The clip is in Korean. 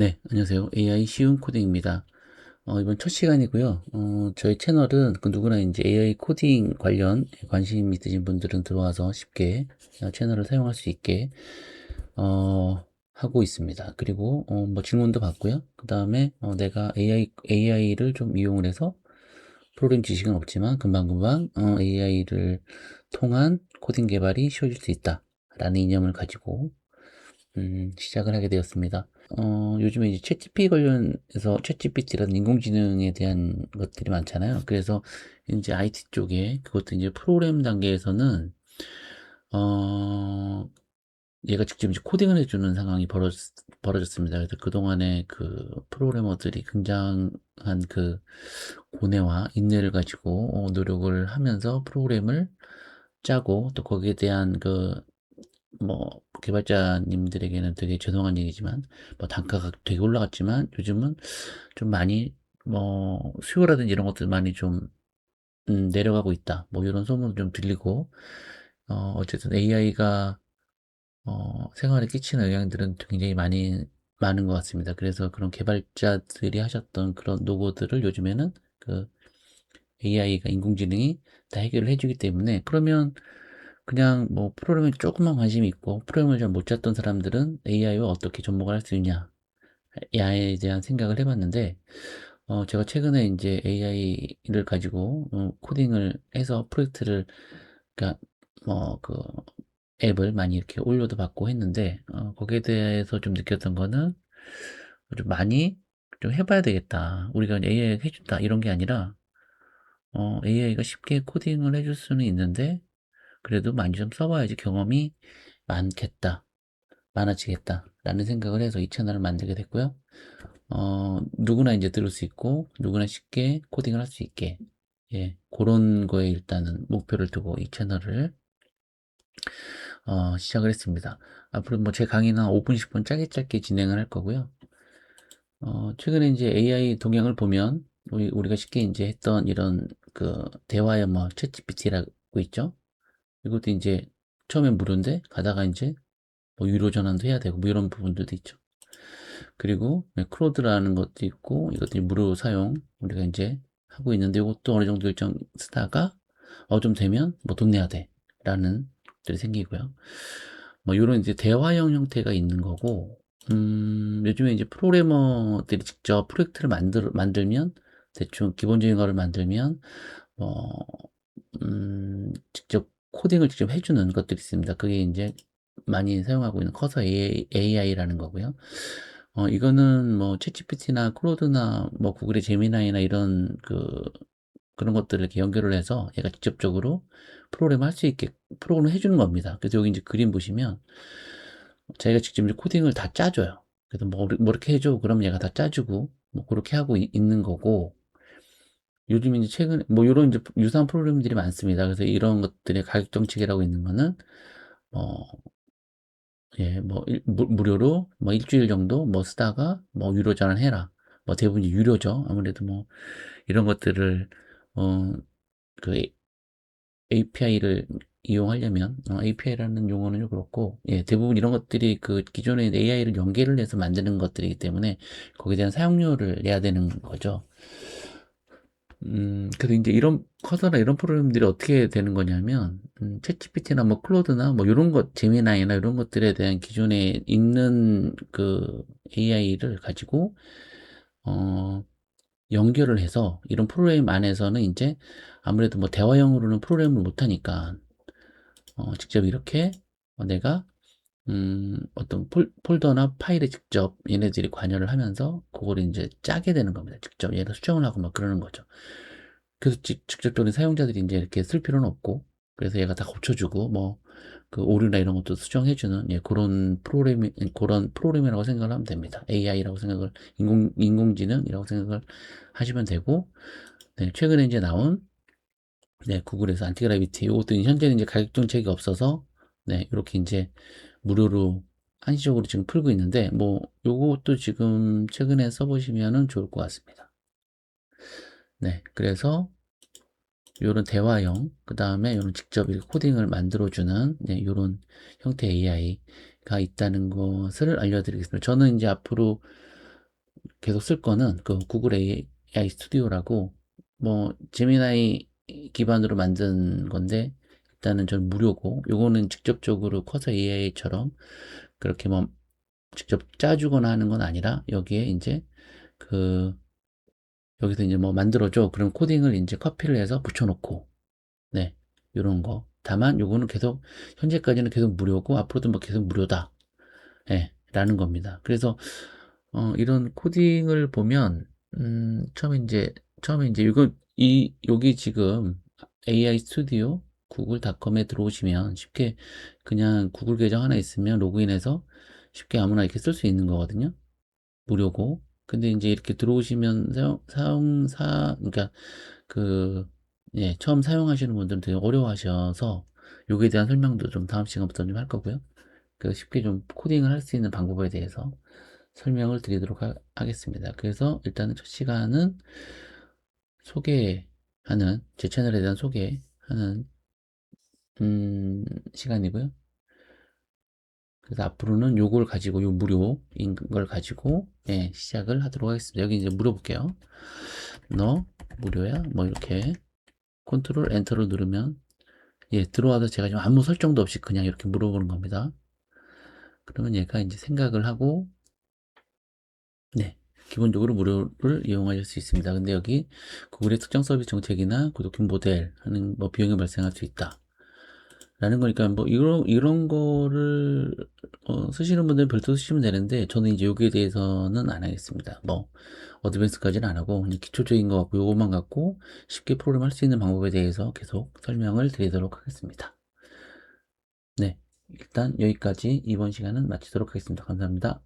네, 안녕하세요. AI 쉬운 코딩입니다. 어, 이번 첫 시간이고요. 어, 저희 채널은 그 누구나 이제 AI 코딩 관련 관심 있으신 분들은 들어와서 쉽게 채널을 사용할 수 있게 어, 하고 있습니다. 그리고 어, 뭐 질문도 받고요. 그 다음에 어, 내가 AI AI를 좀 이용을 해서 프로그램 지식은 없지만 금방금방 어, AI를 통한 코딩 개발이 쉬워질 수 있다라는 이념을 가지고 음, 시작을 하게 되었습니다. 어, 요즘에 이제 챗GPT 관련해서 챗GPT라는 인공지능에 대한 것들이 많잖아요. 그래서 이제 IT 쪽에 그것도 이제 프로그램 단계에서는 어, 얘가 직접 이제 코딩을 해주는 상황이 벌어졌, 벌어졌습니다. 그래서 그동안에 그 프로그래머들이 굉장한 그 고뇌와 인내를 가지고 어, 노력을 하면서 프로그램을 짜고 또 거기에 대한 그 뭐 개발자님들에게는 되게 죄송한 얘기지만 뭐 단가가 되게 올라갔지만 요즘은 좀 많이 뭐 수요라든지 이런 것들 많이 좀 음, 내려가고 있다. 뭐 이런 소문도 좀 들리고 어, 어쨌든 AI가 어, 생활에 끼치는 영향들은 굉장히 많이 많은 것 같습니다. 그래서 그런 개발자들이 하셨던 그런 노고들을 요즘에는 그 AI가 인공지능이 다 해결을 해주기 때문에 그러면 그냥 뭐 프로그램에 조금만 관심이 있고 프로그램을 잘 못 짰던 사람들은 AI와 어떻게 접목을 할 수 있냐 야에 대한 생각을 해봤는데 어, 제가 최근에 이제 AI를 가지고 어, 코딩을 해서 프로젝트를 그러니까 뭐그 앱을 많이 이렇게 올려도 받고 했는데 어, 거기에 대해서 좀 느꼈던 거는 좀 많이 좀 해봐야 되겠다. 우리가 AI 해준다 이런 게 아니라 어, AI가 쉽게 코딩을 해줄 수는 있는데 그래도 많이 좀 써봐야지 경험이 많겠다. 많아지겠다. 라는 생각을 해서 이 채널을 만들게 됐고요. 어, 누구나 이제 들을 수 있고, 누구나 쉽게 코딩을 할 수 있게, 예, 그런 거에 일단은 목표를 두고 이 채널을, 어, 시작을 했습니다. 앞으로 뭐 제 강의는 5분, 10분 짧게 짧게 진행을 할 거고요. 어, 최근에 이제 AI 동향을 보면, 우리, 우리가 쉽게 이제 했던 이런 그 대화의 뭐, 챗 GPT라고 있죠? 이것도 이제 처음엔 무료인데 가다가 이제 뭐 유료 전환도 해야 되고 뭐 이런 부분들도 있죠. 그리고 네, 크로드라는 것도 있고 이것들이 무료 사용 우리가 이제 하고 있는데 이것도 어느 정도 일정 쓰다가 어 좀 되면 뭐 돈 내야 돼 라는 것들이 생기고요. 뭐 이런 이제 대화형 형태가 있는 거고 음, 요즘에 이제 프로그래머들이 직접 프로젝트를 만들, 만들면 대충 기본적인 거를 만들면 뭐 코딩을 직접 해주는 것들이 있습니다. 그게 이제 많이 사용하고 있는 커서 AI, 라는 거고요. 어, 이거는 뭐 챗GPT나 클로드나 뭐 구글의 제미나이나 이런 그 그런 것들을 이렇게 연결을 해서 얘가 직접적으로 프로그램 할수 있게 프로그램을 해주는 겁니다. 그래서 여기 이제 그림 보시면 자기가 직접 이제 코딩을 다 짜줘요. 그래서 뭐, 뭐 이렇게 해줘. 그럼 얘가 다 짜주고 뭐 그렇게 하고 이, 있는 거고 요즘 이제 최근 뭐 이런 이제 유사한 프로그램들이 많습니다. 그래서 이런 것들의 가격 정책이라고 있는 거는 뭐 예, 뭐 일, 무, 료로뭐 일주일 정도 뭐 쓰다가 뭐 유료 전환해라. 뭐 대부분 유료죠. 아무래도 뭐 이런 것들을 어 그 API를 이용하려면 어, API라는 용어는 그렇고 예, 대부분 이런 것들이 그 기존의 AI를 연계를 해서 만드는 것들이기 때문에 거기에 대한 사용료를 내야 되는 거죠. 음, 그래서 이제 이런 커서나 이런 프로그램들이 어떻게 되는 거냐면, 음, 챗GPT나 뭐 클로드나 뭐 이런 것, 제미나이나 이런 것들에 대한 기존에 있는 그 AI를 가지고, 어, 연결을 해서 이런 프로그램 안에서는 이제 아무래도 뭐 대화형으로는 프로그램을 못하니까, 어, 직접 이렇게 내가 음, 어떤 폴, 폴더나 파일에 직접 얘네들이 관여를 하면서 그걸 이제 짜게 되는 겁니다. 직접 얘가 수정을 하고 막 그러는 거죠. 그래서 직, 직접적인 사용자들이 이제 이렇게 쓸 필요는 없고, 그래서 얘가 다 고쳐주고, 뭐, 그 오류나 이런 것도 수정해주는, 예, 그런 프로그램, 그런 프로그램이라고 생각을 하면 됩니다. AI라고 생각을, 인공, 인공지능이라고 생각을 하시면 되고, 네, 최근에 이제 나온, 네, 구글에서 안티그라비티, 이것도 현재는 이제 가격 정책이 없어서, 네, 이렇게 이제 무료로 한시적으로 지금 풀고 있는데 뭐 요것도 지금 최근에 써보시면은 좋을 것 같습니다. 네, 그래서 요런 대화형, 그 다음에 요런 직접 코딩을 만들어주는 네, 요런 형태 AI가 있다는 것을 알려드리겠습니다. 저는 이제 앞으로 계속 쓸 거는 그 구글 AI 스튜디오라고 뭐 제미나이 기반으로 만든 건데 일단은 전 무료고 요거는 직접적으로 커서 AI처럼 그렇게 뭐 직접 짜주거나 하는 건 아니라 여기에 이제 그 여기서 이제 뭐 만들어줘. 그럼 코딩을 이제 커피를 해서 붙여놓고 네 요런 거. 다만 요거는 계속 현재까지는 계속 무료고 앞으로도 뭐 계속 무료다. 예 라는 겁니다. 그래서 어 이런 코딩을 보면 음 처음에 이제 처음에 이제 이거 이 여기 지금 AI 스튜디오 구글닷컴에 들어오시면 쉽게 그냥 구글 계정 하나 있으면 로그인해서 쉽게 아무나 이렇게 쓸 수 있는 거거든요. 무료고. 근데 이제 이렇게 들어오시면 사용, 사용사, 그러니까 그, 예, 처음 사용하시는 분들은 되게 어려워하셔서 요기에 대한 설명도 좀 다음 시간부터 좀 할 거고요. 그 쉽게 좀 코딩을 할 수 있는 방법에 대해서 설명을 드리도록 하, 하겠습니다. 그래서 일단은 첫 시간은 소개하는, 제 채널에 대한 소개하는, 음, 시간이고요. 그래서 앞으로는 요걸 가지고 요 무료인 걸 가지고 예, 시작을 하도록 하겠습니다. 여기 이제 물어볼게요. 너 무료야? 뭐 이렇게 컨트롤 엔터를 누르면 예, 들어와서 제가 지금 아무 설정도 없이 그냥 이렇게 물어보는 겁니다. 그러면 얘가 이제 생각을 하고 네, 기본적으로 무료를 이용하실 수 있습니다. 근데 여기 구글의 특정 서비스 정책이나 구독형 모델 하는 뭐 비용이 발생할 수 있다. 라는 거니까 뭐 이런 이런 거를 어, 쓰시는 분들은 별도 쓰시면 되는데 저는 이제 여기에 대해서는 안 하겠습니다. 뭐 어드밴스까지는 안 하고 그냥 기초적인 거 갖고 요것만 갖고 쉽게 프로그램 할 수 있는 방법에 대해서 계속 설명을 드리도록 하겠습니다. 네, 일단 여기까지 이번 시간은 마치도록 하겠습니다. 감사합니다.